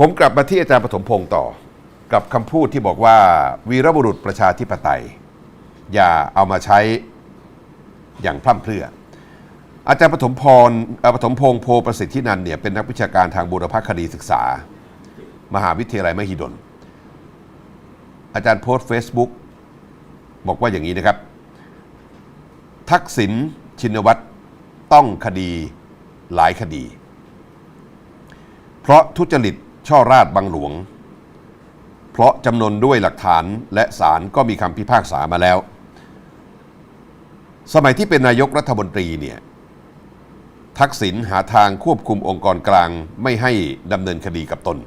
ผมกลับมาที่อาจารย์ปฐมพงศ์ต่อ กับคำพูดที่บอกว่า วีรบุรุษประชาธิปไตย อย่าเอามาใช้อย่างพร่ำเพรื่อ อาจารย์ปฐมพรปฐมพงศ์โพประสิทธินันเนี่ยเป็นนักวิชาการทางบูรพคดีศึกษา มหาวิทยาลัยมหิดล อาจารย์โพสต์เฟซบุ๊กบอกว่าอย่างนี้นะครับ ทักษิณชินวัตรต้องคดีหลายคดี เพราะทุจริต ช่อราดบังหลวง เพราะจำนวนด้วยหลักฐานและศาลก็มีคำพิพากษามาแล้ว สมัยที่เป็นนายกรัฐมนตรีเนี่ยทักษิณหาทางควบคุมองค์กรกลางไม่ให้ดำเนินคดีกับตน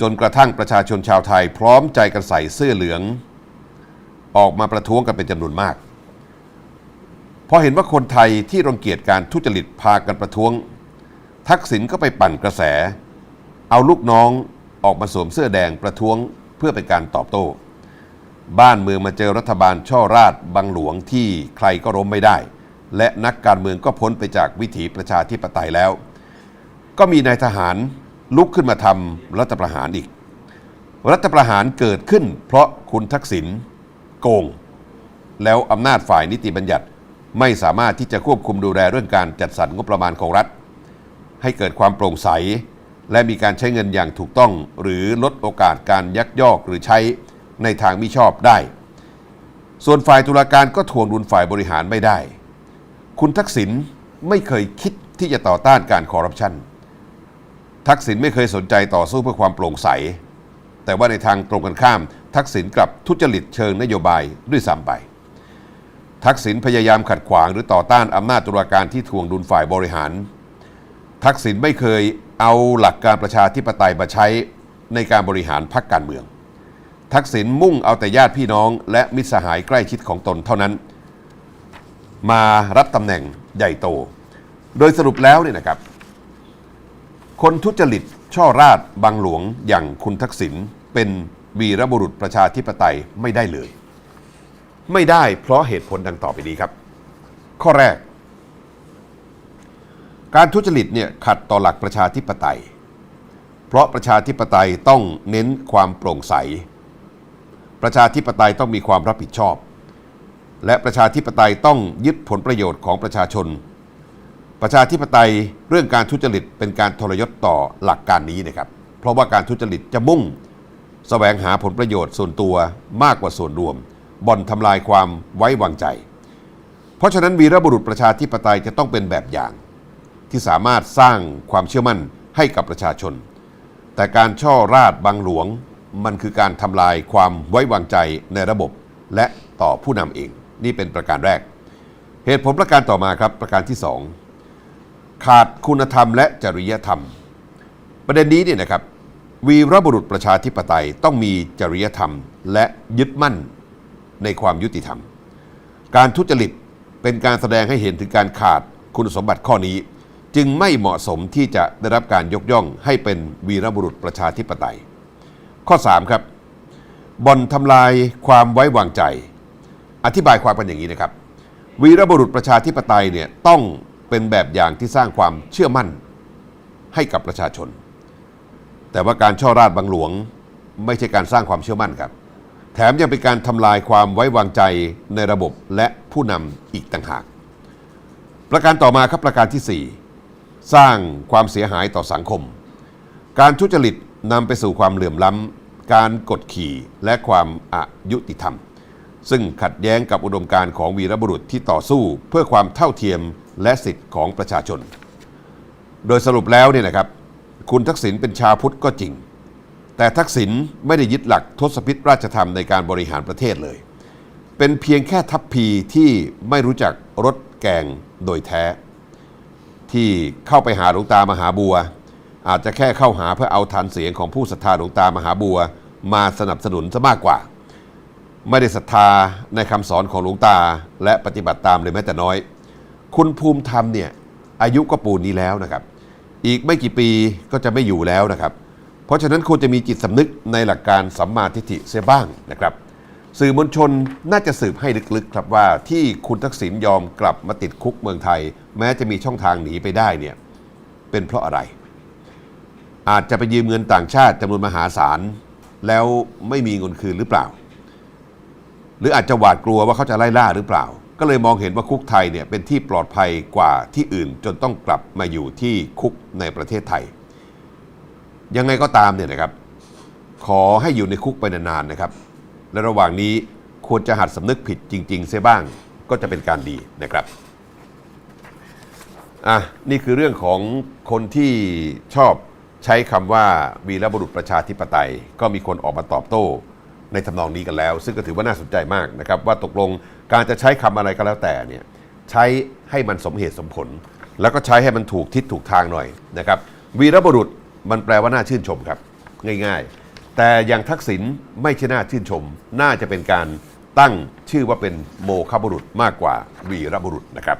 จนกระทั่งประชาชนชาวไทยพร้อมใจกันใส่เสื้อเหลือง ออกมาประท้วงกันเป็นจำนวนมากพอเห็นว่าคนไทยที่รังเกียจการทุจริตพากันประท้วง ทักษิณก็ไปปั่นกระแส เอาลูกน้องออกมาสวมเสื้อแดงประท้วงเพื่อเป็นการตอบโต้ บ้านเมืองมาเจอรัฐบาลช่อราดบังหลวงที่ใครก็ล้มไม่ได้ และนักการเมืองก็พ้นไปจากวิถีประชาธิปไตยแล้ว ก็มีนายทหารลุกขึ้นมาทำรัฐประหารอีก รัฐประหารเกิดขึ้น เพราะคุณทักษิณโกง แล้วอำนาจฝ่ายนิติบัญญัติไม่สามารถที่จะควบคุมดูแลเรื่องการจัดสรรงบประมาณของรัฐ ให้เกิดความโปร่งใส และมีการใช้เงินอย่างถูกต้อง หรือลดโอกาสการยักยอกหรือใช้ในทางมิชอบได้ ส่วนฝ่ายตุลาการก็ทวงดุลฝ่ายบริหารไม่ได้ คุณทักษิณไม่เคยคิดที่จะต่อต้านการคอร์รัปชันทักษิณไม่เคยสนใจต่อสู้เพื่อความโปร่งใส แต่ว่าในทางตรงกันข้าม ทักษิณกลับทุจริตเชิงนโยบายด้วยซ้ำไป ทักษิณพยายามขัดขวางหรือต่อต้านอำนาจตุลาการที่ทวงดุลฝ่ายบริหาร ทักษิณไม่เคย เอาหลักการประชาธิปไตยมาใช้ในการบริหารพรรคการเมือง ทักษิณมุ่งเอาแต่ญาติพี่น้อง และมิตรสหายใกล้ชิดของตนเท่านั้น มารับตำแหน่งใหญ่โต โดยสรุปแล้วเนี่ยนะครับ คนทุจริตช่อราดบังหลวงอย่างคุณทักษิณเป็นวีรบุรุษประชาธิปไตยไม่ได้เลย ไม่ได้เพราะเหตุผลดังต่อไปนี้ครับ ข้อแรก การทุจริตเนี่ยขัดต่อหลักประชาธิปไตย เพราะประชาธิปไตยต้องเน้นความโปร่งใส ประชาธิปไตยต้องมีความรับผิดชอบ และประชาธิปไตยต้องยึดผลประโยชน์ของประชาชน ประชาธิปไตยเรื่องการทุจริตเป็นการทรยศต่อหลักการนี้นะครับ เพราะว่าการทุจริตจะมุ่งแสวงหาผลประโยชน์ส่วนตัวมากกว่าส่วนรวม บ่อนทำลายความไว้วางใจ เพราะฉะนั้นวีรบุรุษประชาธิปไตยจะต้องเป็นแบบอย่าง ที่สามารถสร้างความเชื่อมั่นให้กับประชาชน แต่การช่อราดบังหลวงมันคือการทำลายความไว้วางใจในระบบ และต่อผู้นำเอง นี่เป็นประการแรก เหตุผลประการต่อมาครับประการที่สองขาดคุณธรรมและจริยธรรม ประเด็นนี้เนี่ยนะครับวีรบุรุษประชาธิปไตยต้องมีจริยธรรม และยึดมั่นในความยุติธรรม การทุจริตเป็นการแสดงให้เห็นถึงการขาดคุณสมบัติข้อนี้ จึงไม่เหมาะสมที่จะได้รับการยกย่องให้เป็นวีรบุรุษประชาธิปไตย ข้อ 3 ครับบ่อนทำลายความไว้วางใจ อธิบายความกันอย่างนี้นะครับ วีรบุรุษประชาธิปไตยเนี่ยต้องเป็นแบบอย่างที่สร้างความเชื่อมั่นให้กับประชาชน แต่ว่าการช่อราดบังหลวง ไม่ใช่การสร้างความเชื่อมั่นครับ แถมยังเป็นการทำลายความไว้วางใจในระบบและผู้นำอีกต่างหาก ประการต่อมาครับประการที่ 4 สร้างความเสียหายต่อสังคม การทุจริตนำไปสู่ความเหลื่อมล้ำ การกดขี่และความอายุติธรรม ซึ่งขัดแย้งกับอุดมการณ์ของวีรบุรุษที่ต่อสู้เพื่อความเท่าเทียมและสิทธิ์ของประชาชน โดยสรุปแล้วเนี่ยนะครับ คุณทักษิณเป็นชาวพุทธก็จริง แต่ทักษิณไม่ได้ยึดหลักทศพิธราชธรรมในการบริหารประเทศเลย เป็นเพียงแค่ทัพพีที่ไม่รู้จักรสแกงโดยแท้ ที่เข้าไปหาหลวงตามหาบัว อาจจะแค่เข้าหาเพื่อเอาฐานเสียงของผู้ศรัทธาหลวงตามหาบัว มาสนับสนุนซะมากกว่า ไม่ได้ศรัทธาในคำสอนของหลวงตา และปฏิบัติตามเลยแม้แต่น้อย คุณภูมิธรรมเนี่ยอายุก็ปูนนี้แล้วนะครับ อีกไม่กี่ปีก็จะไม่อยู่แล้วนะครับ เพราะฉะนั้นควรจะมีจิตสำนึกในหลักการสัมมาทิฏฐิเสียบ้างนะครับสื่อมวลชนน่าจะสืบให้ลึกๆ ครับว่าที่คุณทักษิณยอมกลับมาติดคุกเมืองไทย แม้จะมีช่องทางหนีไปได้เนี่ยเป็นเพราะอะไร อาจจะไปยืมเงินต่างชาติจำนวนมหาศาลแล้วไม่มีเงินคืนหรือเปล่า หรืออาจจะหวาดกลัวว่าเขาจะไล่ล่าหรือเปล่า ก็เลยมองเห็นว่าคุกไทยเนี่ยเป็นที่ปลอดภัยกว่าที่อื่นจนต้องกลับมาอยู่ที่คุกในประเทศไทย ยังไงก็ตามเนี่ยนะครับ ขอให้อยู่ในคุกไปนานๆนะครับ และระหว่างนี้ควรจะหัดสำนึกผิดจริง ๆ เสียบ้างก็จะเป็นการดีนะครับ อะนี่คือเรื่องของคนที่ชอบใช้คำว่าวีรบุรุษประชาธิปไตย ก็มีคนออกมาตอบโต้ ในทำนองนี้กันแล้ว ซึ่งก็ถือว่าน่าสนใจมากนะครับ ว่าตกลงการจะใช้คำอะไรก็แล้วแต่เนี่ยใช้ให้มันสมเหตุสมผล แล้วก็ใช้ให้มันถูกทิศถูกทางหน่อยนะครับวีรบุรุษมันแปลว่าน่าชื่นชมครับ ง่ายๆ แต่อย่างทักษิณไม่ใช่น่าชื่นชม น่าจะเป็นการตั้งชื่อว่าเป็นโมฆะบุรุษมากกว่าวีรบุรุษนะครับ